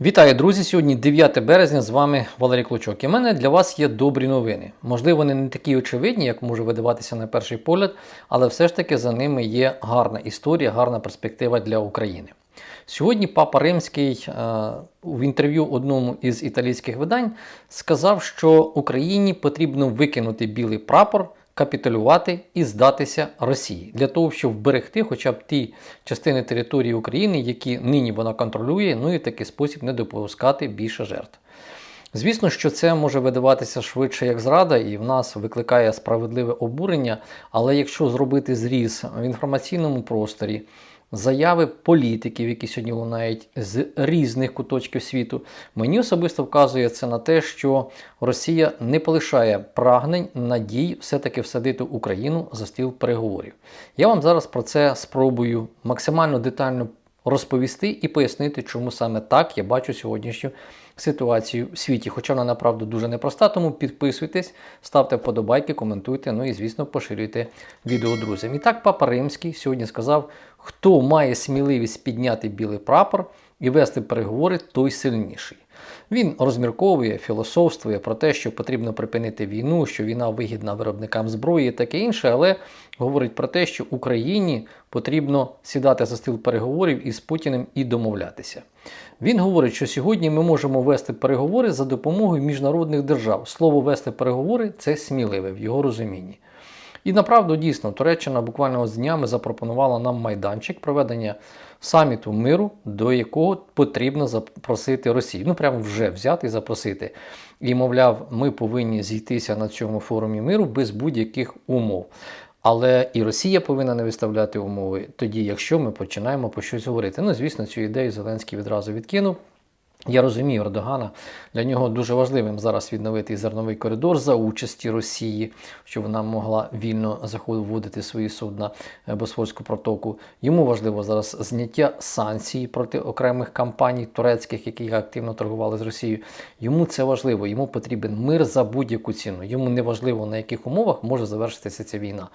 Вітаю, друзі! Сьогодні 9 березня. З вами Валерій Клочок. І в мене для вас є добрі новини. Можливо, вони не такі очевидні, як може видаватися на перший погляд, але все ж таки за ними є гарна історія, гарна перспектива для України. Сьогодні Папа Римський е, в інтерв'ю одному із італійських видань сказав, що Україні потрібно викинути білий прапор, капітулювати і здатися Росії для того, щоб вберегти хоча б ті частини території України, які нині вона контролює, ну і в такий спосіб не допускати більше жертв. Звісно, що це може видаватися швидше як зрада, і в нас викликає справедливе обурення. Але якщо зробити зріз в інформаційному просторі, заяви політиків, які сьогодні лунають з різних куточків світу, мені особисто вказує це на те, що Росія не полишає прагнень, надій все-таки всадити Україну за стіл переговорів. Я вам зараз про це спробую максимально детально розповісти і пояснити, чому саме так я бачу сьогоднішню ситуацію в світі. Хоча вона направду дуже непроста, тому підписуйтесь, ставте вподобайки, коментуйте, ну і, звісно, поширюйте відео друзям. І так, Папа Римський сьогодні сказав, хто має сміливість підняти білий прапор і вести переговори, той сильніший. Він розмірковує, філософствує про те, що потрібно припинити війну, що війна вигідна виробникам зброї і таке інше, але говорить про те, що Україні потрібно сідати за стіл переговорів із Путіним і домовлятися. Він говорить, що сьогодні ми можемо вести переговори за допомогою міжнародних держав. Слово вести переговори це сміливе в його розумінні. І направду дійсно Туреччина буквально з днями запропонувала нам майданчик проведення саміту миру, до якого потрібно запросити Росію. Ну прямо вже взяти і запросити. І, мовляв, ми повинні зійтися на цьому форумі миру без будь-яких умов. Але і Росія повинна не виставляти умови тоді, якщо ми починаємо про щось говорити. Ну, звісно, цю ідею Зеленський відразу відкинув. Я розумію Ердогана, для нього дуже важливим зараз відновити зерновий коридор за участі Росії, щоб вона могла вільно вводити свої судна Босфорську протоку. Йому важливо зараз зняття санкцій проти окремих компаній турецьких, які активно торгували з Росією. Йому це важливо, йому потрібен мир за будь-яку ціну. Йому не важливо на яких умовах може завершитися ця війна.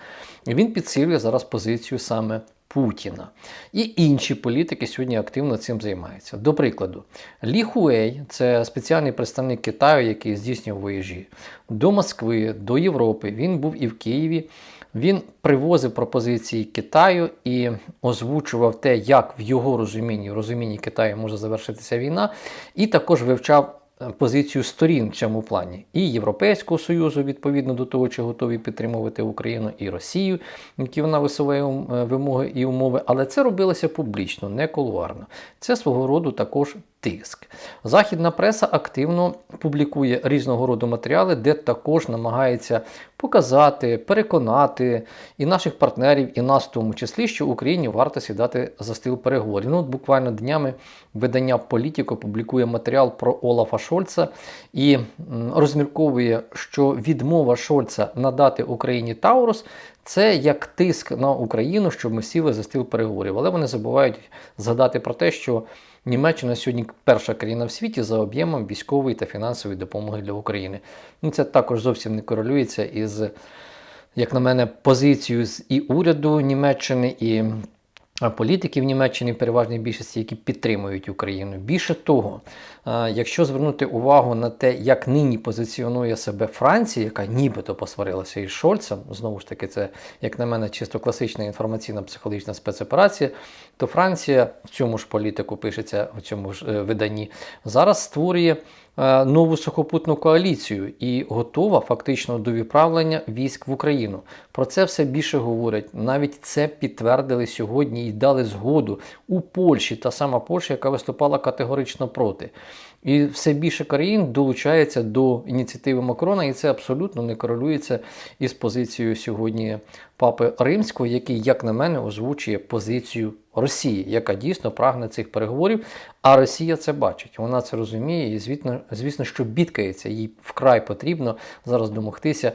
Він підсилює зараз позицію саме Путіна. І інші політики сьогодні активно цим займаються. До прикладу, Лі Хуей це спеціальний представник Китаю, який здійснював вояжі до Москви, до Європи. Він був і в Києві. Він привозив пропозиції Китаю і озвучував те, як в його розумінні, в розумінні Китаю може завершитися війна, і також вивчав позицію сторін в цьому плані і Європейського Союзу відповідно до того, чи готові підтримувати Україну і Росію, які вона висуває вимоги і умови, але це робилося публічно, не кулуарно. Це свого роду також тиск. Західна преса активно публікує різного роду матеріали, де також намагається показати, переконати і наших партнерів, і нас в тому числі, що Україні варто сідати за стіл переговорів. Ну, от буквально днями видання Політіко публікує матеріал про Олафа Шольца і розмірковує, що відмова Шольца надати Україні Таурус. Це як тиск на Україну, щоб ми сіли за стіл переговорів. Але вони забувають згадати про те, що Німеччина сьогодні перша країна в світі за об'ємом військової та фінансової допомоги для України. Ну, Це також зовсім не корелюється із, як на мене, позицією і уряду Німеччини і політиків Німеччини в переважній більшості, які підтримують Україну. Більше того, якщо звернути увагу на те, як нині позиціонує себе Франція, яка нібито посварилася із Шольцем, знову ж таки, це, як на мене, чисто класична інформаційна психологічна спецоперація, то Франція в цьому ж політику пишеться в цьому ж е, виданні, зараз створює. Е, нову сухопутну коаліцію і готова фактично до відправлення військ в Україну. Про це все більше говорять. Навіть це підтвердили сьогодні і дали згоду у Польщі, та сама Польща, яка виступала категорично проти. І все більше країн долучається до ініціативи Макрона, і це абсолютно не корелюється із позицією сьогодні папи Римського, який, як на мене, озвучує позицію Росії, яка дійсно прагне цих переговорів. А Росія це бачить, вона це розуміє, і звісно, звісно, що бідкається, їй вкрай потрібно зараз домогтися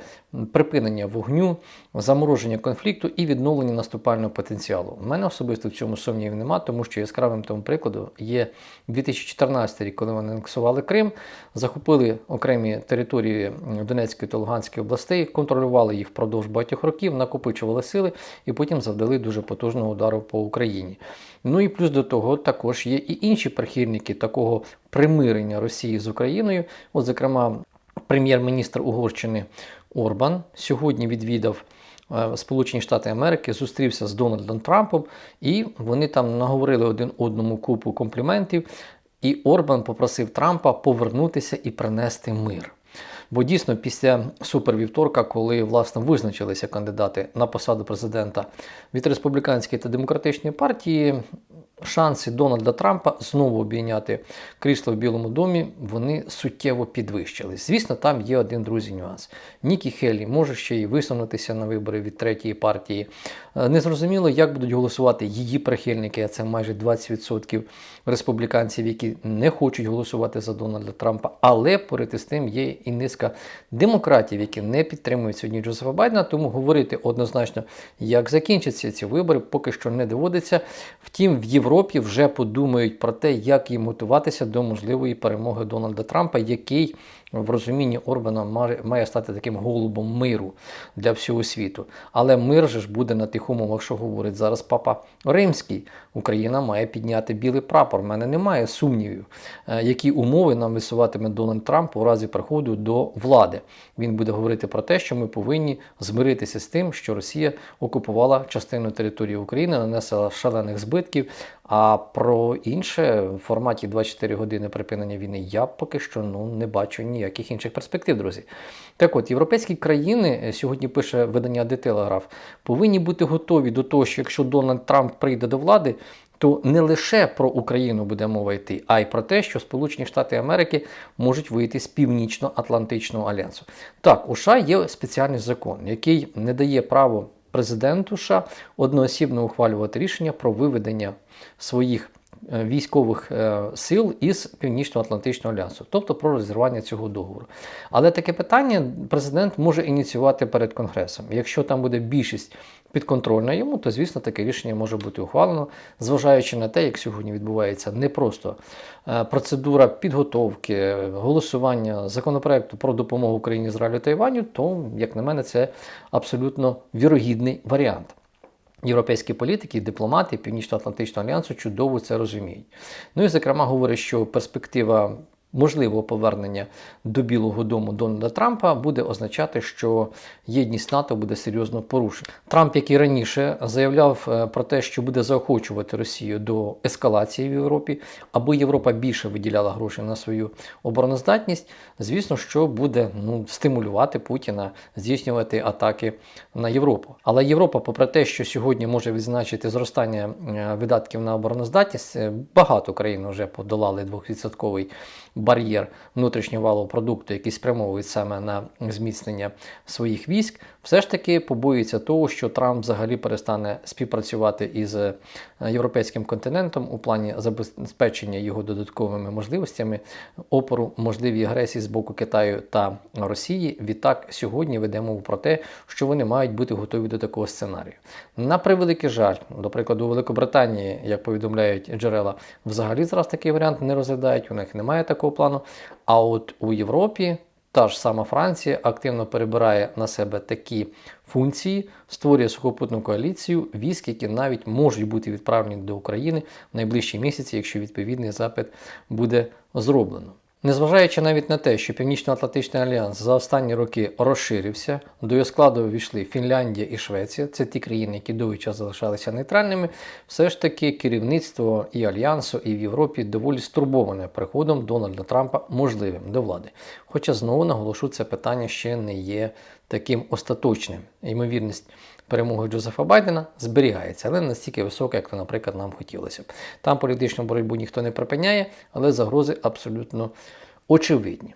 припинення вогню, замороження конфлікту і відновлення наступального потенціалу. У мене особисто в цьому сумнівів нема, тому що яскравим тому прикладу є 2014 рік, коли вони анексували Крим, захопили окремі території Донецької та Луганської областей, контролювали їх впродовж багатьох років, накопичували сили і потім завдали дуже потужного удару по. Україні. Ну і плюс до того також є і інші прихильники такого примирення Росії з Україною. От, зокрема, прем'єр-міністр Угорщини Орбан сьогодні відвідав. е, Сполучені Штати Америки зустрівся з Дональдом Трампом, і вони там наговорили один одному купу компліментів. І Орбан попросив Трампа повернутися і принести мир. Бо дійсно після супервівторка, коли власне визначилися кандидати на посаду президента від республіканської та демократичної партії, шанси Дональда Трампа знову обійняти крісло в Білому домі вони суттєво підвищились. Звісно, там є один друзі нюанс. Нікі Хелі може ще й висунутися на вибори від третьої партії. Е, Незрозуміло, як будуть голосувати її прихильники, а це майже 20% республіканців, які не хочуть голосувати за Дональда Трампа. Але поряд із тим є і низка демократів, які не підтримують сьогодні Джозефа Байдена. Тому говорити однозначно, як закінчаться ці вибори, поки що не доводиться. Втім, в вже подумають про те, як їм готуватися до можливої перемоги Дональда Трампа, який в розумінні Орбана має- стати таким голубом миру для всього світу. Але мир же ж буде на тих умовах, що говорить зараз папа Римський. Україна має підняти білий прапор. У мене немає сумнівів, е, які умови нам висуватиме Дональд Трамп у разі приходу до влади. Він буде говорити про те, що ми повинні змиритися з тим, що Росія окупувала частину території України, нанесла шалених збитків. А про інше в форматі 24 години припинення війни я поки що ну не бачу ніяких інших перспектив, друзі. Так от, європейські країни е, сьогодні пише видання Telegraph, повинні бути готові до того, що якщо Дональд Трамп прийде до влади, то не лише про Україну буде мова йти, а й про те, що Сполучені Штати Америки можуть вийти з Північно-Атлантичного альянсу. Так, у США є спеціальний закон, який не дає право президенту США одноосібно ухвалювати рішення про виведення своїх військових е, сил із Північно-Атлантичного альянсу, тобто про розірвання цього договору. Але таке питання президент може ініціювати перед Конгресом. Якщо там буде більшість підконтрольна йому, то звісно таке рішення може бути ухвалено, зважаючи на те, як сьогодні відбувається не просто е, процедура підготовки, е, голосування законопроекту про допомогу Україні Ізраїлю та Іваню, то, як на мене, це абсолютно вірогідний варіант. Європейські політики, дипломати Північно-Атлантичного альянсу чудово це розуміють. Ну і зокрема говорить, що перспектива можливого повернення до Білого Дому Дональда Трампа буде означати, що єдність НАТО буде серйозно порушена. Трамп, який раніше заявляв е, про те, що буде заохочувати Росію до ескалації в Європі, аби Європа більше виділяла грошей на свою обороноздатність, звісно, що буде ну, стимулювати Путіна здійснювати атаки на Європу. Але Європа, попри те, що сьогодні може відзначити зростання е, видатків на обороноздатність, е, багато країн вже подолали 2% бар'єр внутрішнього валового продукту, який спрямовують саме на зміцнення своїх військ, все ж таки побоюється того, що Трамп взагалі перестане співпрацювати із е, європейським континентом у плані забезпечення його додатковими можливостями опору можливій агресії з боку Китаю та Росії. Відтак сьогодні ведемо про те, що вони мають бути готові до такого сценарію. На превеликий жаль, до прикладу, у Великобританії, як повідомляють джерела, взагалі зараз такий варіант не розглядають. У них немає такого плану. А от у Європі та ж сама Франція активно перебирає на себе такі функції, створює сухопутну коаліцію військ, які навіть можуть бути відправлені до України в найближчі місяці, якщо відповідний запит буде зроблено. Незважаючи навіть на те, що Північно-Атлантичний альянс за останні роки розширився, до його складу увійшли Фінляндія і Швеція, це ті країни, які довгий час залишалися нейтральними, все ж таки керівництво і Альянсу, і в Європі доволі стурбоване приходом Дональда Трампа можливим до влади. Хоча знову наголошу, це питання ще не є таким остаточним. Ймовірність перемоги Джозефа Байдена зберігається, але не настільки висока, як то, наприклад, нам хотілося б. Там політичну боротьбу ніхто не припиняє, але загрози абсолютно очевидні.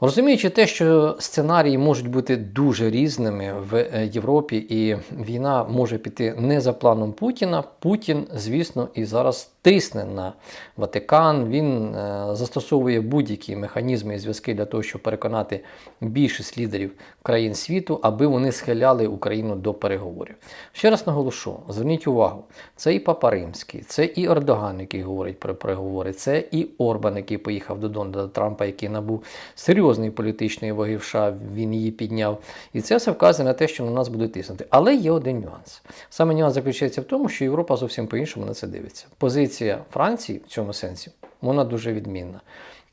Розуміючи те, що сценарії можуть бути дуже різними в е, Європі, і війна може піти не за планом Путіна, Путін, звісно, і зараз тисне на Ватикан. Він е, застосовує будь-які механізми і зв'язки для того, щоб переконати більшість лідерів країн світу, аби вони схиляли Україну до переговорів. Ще раз наголошу: зверніть увагу, це і Папа Римський, це і Ердоган, який говорить про переговори, це і Орбан, який поїхав до Дональда Трампа, який набув серйозно серйозної політичної ваги в США, він її підняв. І це все вказує на те, що на нас буде тиснути. Але є один нюанс. Саме нюанс заключається в тому, що Європа зовсім по-іншому на це дивиться. Позиція Франції в цьому сенсі вона дуже відмінна.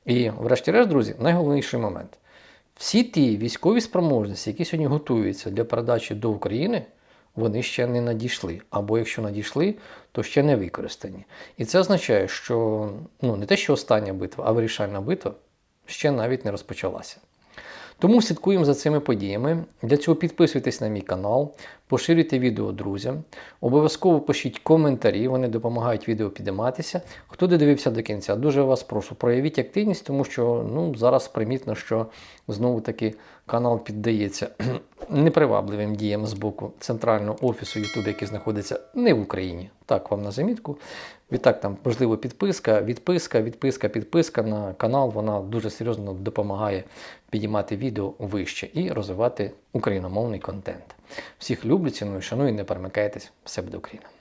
І, врешті-решт, друзі, найголовніший момент. Всі ті військові спроможності, які сьогодні готуються для передачі до України, вони ще не надійшли. Або якщо надійшли, то ще не використані. І це означає, що ну, не те, що остання битва, а вирішальна битва ще навіть не розпочалася. Тому слідкуємо за цими подіями. Для цього підписуйтесь на мій канал, поширюйте відео друзям. Обов'язково пишіть коментарі, вони допомагають відео підійматися. Хто додивився до кінця, дуже вас прошу, проявіть активність, тому що ну, зараз примітно, що знову таки канал піддається непривабливим діям з боку центрального офісу YouTube, який знаходиться не в Україні. Так вам на замітку. Відтак там можливо підписка, відписка, відписка, підписка на канал. Вона дуже серйозно допомагає підіймати відео вище і розвивати україномовний контент. Всіх люблю, ціную, шаную, не перемикайтесь. Все буде Україна!